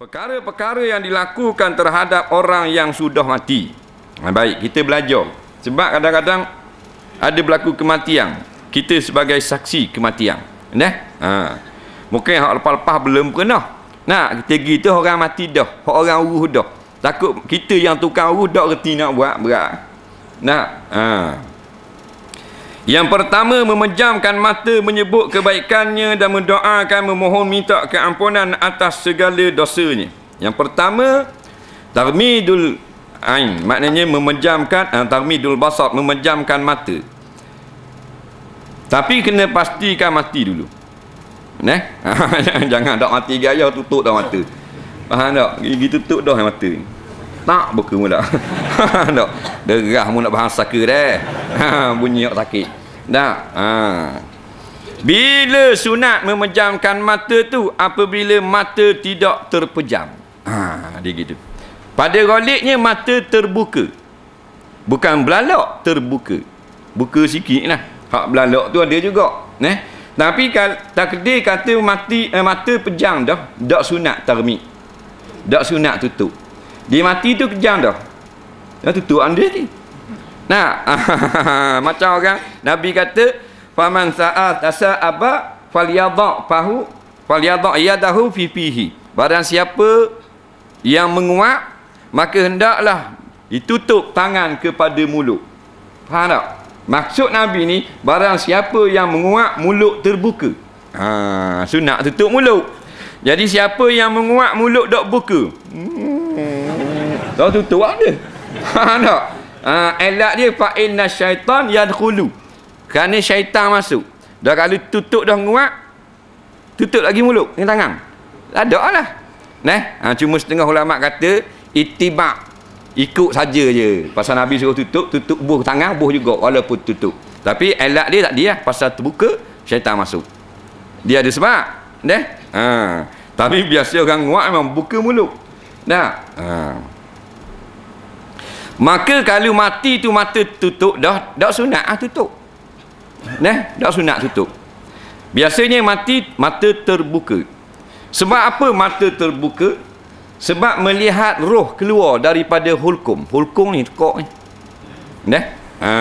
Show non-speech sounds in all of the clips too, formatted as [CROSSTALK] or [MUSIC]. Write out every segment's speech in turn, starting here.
Perkara-perkara yang dilakukan terhadap orang yang sudah mati. Ha, baik, kita belajar. Sebab kadang-kadang ada berlaku kematian. Kita sebagai saksi kematian. Nah, ha. Mungkin hak lepas-lepas belum pernah. Nah, kita gitu orang mati dah. Hak orang uruh dah. Takut kita yang tukang uruh dah reti nak buat berat. Nah, ha. Yang pertama memejamkan mata menyebut kebaikannya dan mendoakan memohon minta keampunan atas segala dosanya. Yang pertama tarmidul ain maknanya memejamkan uh, tarmidul basar memejamkan mata. Tapi kena pastikan mati dulu. Neh? [LAUGHS] Jangan dak mati gaya tutup dah mata. Faham tak? Gigi tutup dah mata. Tak buka mula. tak. Derah mu nak bahasa ke dah. [LAUGHS] Bunyi sakit. Dah. Ha. Bila sunat memejamkan mata tu apabila mata tidak terpejam. Ha, dia gitu. Pada goliknya mata terbuka. Bukan belalak, terbuka. Buka sikit lah. Hak belalak tu ada juga. Nah. Tapi kalau takdir kata mati eh, mata pejam dah, dak sunat termi. Dak sunat tutup. Dia mati tu pejam dah. Dah tutup anda ni. Nah, [LAUGHS] macam orang Nabi kata, "Faman sa'a tasa'aba falyadha fahu falyadha yadahu fi fihi." Barang siapa yang menguat, maka hendaklah ditutup tangan kepada mulut. Faham tak? Maksud Nabi ni, barang siapa yang menguat, mulut terbuka. Ha, sunat tutup mulut. Jadi siapa yang menguat mulut dok buka? Hmm. Dah tutup ada. Faham [LAUGHS] tak? uh, elak dia fa inna syaitan yadkhulu. Kerana syaitan masuk. Dah kalau tutup dah nguat tutup lagi mulut dengan tangan. Ada lah nah ha, cuma setengah ulama kata ittiba. Ikut saja je. Pasal nabi suruh tutup tutup buh tangan buh juga walaupun tutup. Tapi elak dia tak dia pasal terbuka syaitan masuk. Dia ada sebab. Nah ha. tapi biasa orang nguat memang buka mulut. Nah ha. Maka kalau mati tu mata tutup dah dah sunat ah tutup. Nah, dah sunat tutup. Biasanya mati mata terbuka. Sebab apa mata terbuka? Sebab melihat roh keluar daripada hulkum. Hulkum ni tekok ni. Nah. Ha.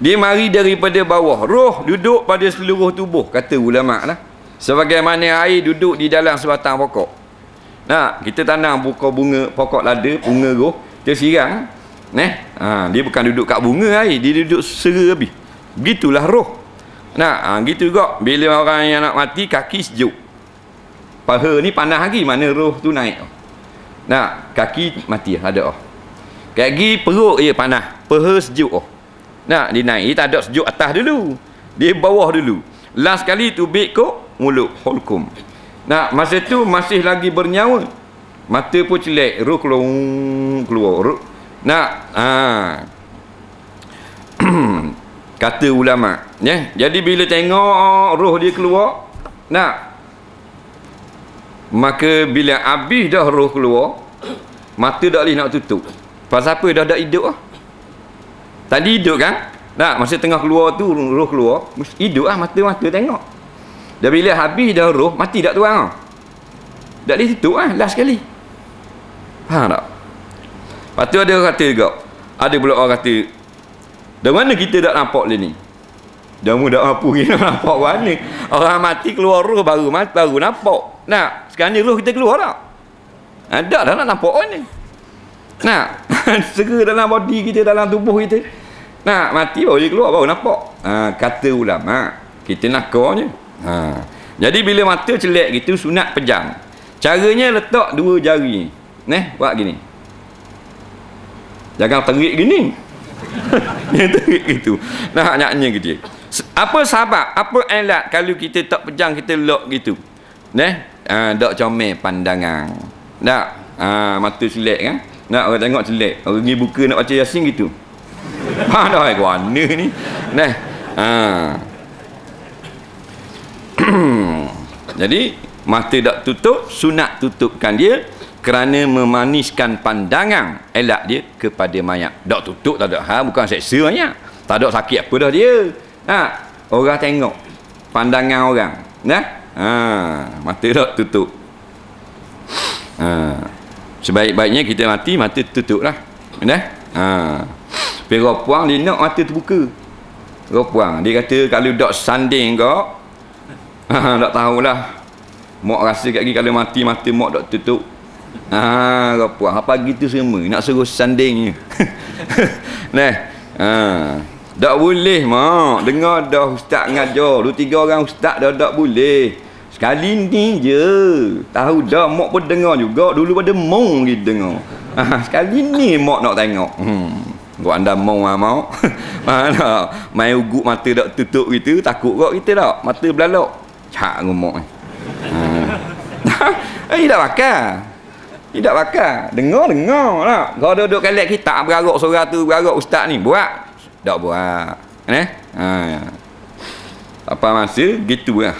Dia mari daripada bawah. Roh duduk pada seluruh tubuh kata ulama lah. Sebagaimana air duduk di dalam sebatang pokok. Nah, kita tanam pokok bunga, pokok lada, bunga roh dia sirang Neh, ha, dia bukan duduk kat bunga air, dia duduk sera habis. Begitulah roh. Nah, ha, gitu juga bila orang yang nak mati kaki sejuk. Paha ni panas lagi mana roh tu naik. Nah, kaki mati ada oh. Kaki perut dia panas, paha sejuk oh. Nah, dia naik, dia tak ada sejuk atas dulu. Dia bawah dulu. Last kali tu bek kok mulut holkum. Nah, masa tu masih lagi bernyawa mata pun celek roh keluar keluar. Roh. nak ha. [CLEARS THROAT] kata ulama ya. Jadi bila tengok roh dia keluar nak. Maka bila habis dah roh keluar mata dah boleh nak tutup. Pasal apa? Dah dah hidup lah. Tadi hidup kan? Nak masa tengah keluar tu roh keluar hidup lah mata-mata tengok. Dah bila habis dah roh mati tak tuan lah tak boleh tutup lah last sekali Faham tak? Lepas tu ada kata juga. Ada pula orang kata, dari mana kita tak nampak dia ni? Dah mudah apa kita nampak mana? Orang mati keluar roh baru mati baru nampak. Nah, sekarang ni roh kita keluar tak? Ada dah nak nampak orang ni. Nah, [LAUGHS] segera dalam body kita, dalam tubuh kita. Nah, mati baru dia keluar baru nampak. Ha, kata ulama, kita nak je. Ha. Jadi bila mata celek gitu sunat pejam. Caranya letak dua jari Neh, buat gini. Jangan terik gini. [LAUGHS] Yang terik gitu. Nah, nyaknya gitu. Apa sebab? Apa elat kalau kita tak pejang kita lock gitu? Ah uh, comel pandangan. Tak? Ah uh, mata selek kan? Nak orang tengok selek. Orang pergi buka nak baca Yasin gitu. [LAUGHS] Ha dah ai guana ni. Neh. Ah. [CLEARS THROAT] Jadi mata tak tutup, sunat tutupkan dia kerana memaniskan pandangan elak dia kepada mayat. Dok tutup tak ada ha bukan seksa nya. Tak ada sakit apa dah dia. Ha, orang tengok pandangan orang. Nah. Ha, mata tak tutup. Ha. Sebaik-baiknya kita mati, mata tutup lah. Dah? Ha. Puang dia nak mata terbuka. puang Dia kata kalau dok sanding kau, [LAUGHS] ha, tak tahulah. Mak rasa kat lagi kalau mati, mata mak dok tutup. Ha, puang Apa gitu semua. Nak suruh sandingnya. [LAUGHS] nah. Ha. Tak boleh mak. Dengar dah ustaz ngajar. Dua tiga orang ustaz dah tak boleh. Sekali ni je. Tahu dah mak pun dengar juga. Dulu pada mong kita dengar. Ha, sekali ni mak nak tengok. Hmm. Kau anda mong lah mak. [LAUGHS] Mana? Main ugut mata tak tutup gitu. Takut kau kita tak? Mata belalok. Cak ngomong. Ha. [LAUGHS] eh, tak bakal. Tidak bakal. Dengar, dengar lah. Kau duduk kalian kita berarok suara tu, berarok ustaz ni. Buat. Tak buat. Eh? Ha. Apa masa, gitu lah.